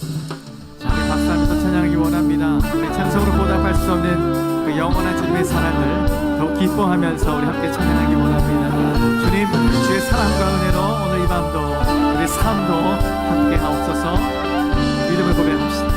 자, 우리 박수하면서 찬양하기 원합니다. 우리 찬송으로 보답할 수 없는 그 영원한 주님의 사랑을 더 기뻐하면서 우리 함께 찬양하기 원합니다. 주님, 주의 사랑과 은혜로 오늘 이 밤도 우리 삶도 함께 하옵소서 믿음을 고백합시다.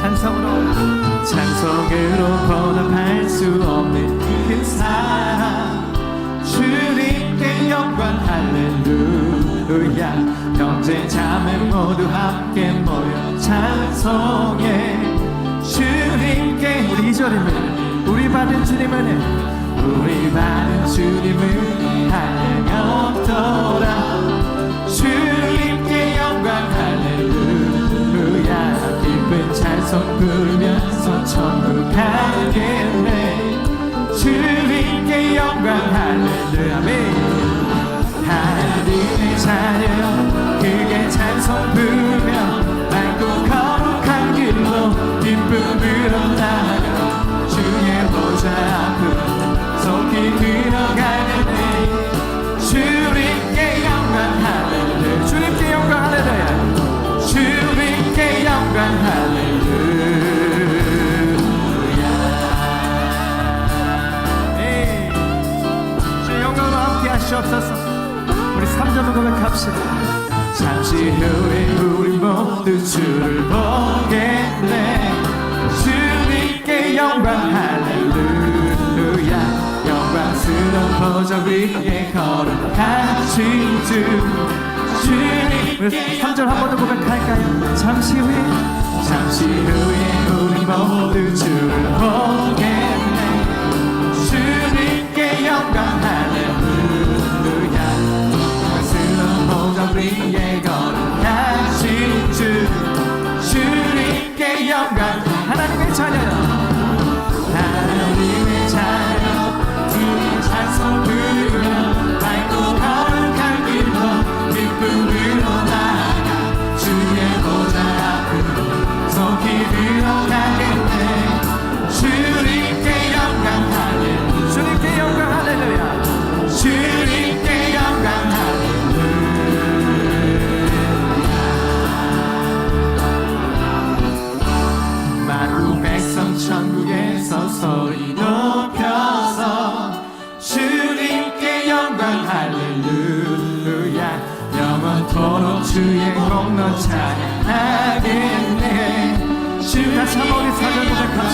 찬송으로 찬송으로 보답할 수 없는 그 사랑 주님께 영광 할렐루야 형제 자매 모두 함께 모여 찬송해. 주님께 우리 이절입니다 우리 받은 주님은 우리 받은 주님은 한량 없더라. 주님께 영광 할렐루야. 기쁜 찬송 부르면서 천국 가겠네. 주님께 영광 할렐루야 3절로 고백합시다. 잠시 후에 우리 모두 주를 보겠네. 주님께 영광 할렐루야. 영광스러운 보좌 위에 걸어가신 주. 주님께 3절 한 번 더 고백할까요? 잠시 후에. 잠시 후에 우리 모두 주를 보겠 찬양하겠네. 주 다시 한번 우리 사절 고백합시다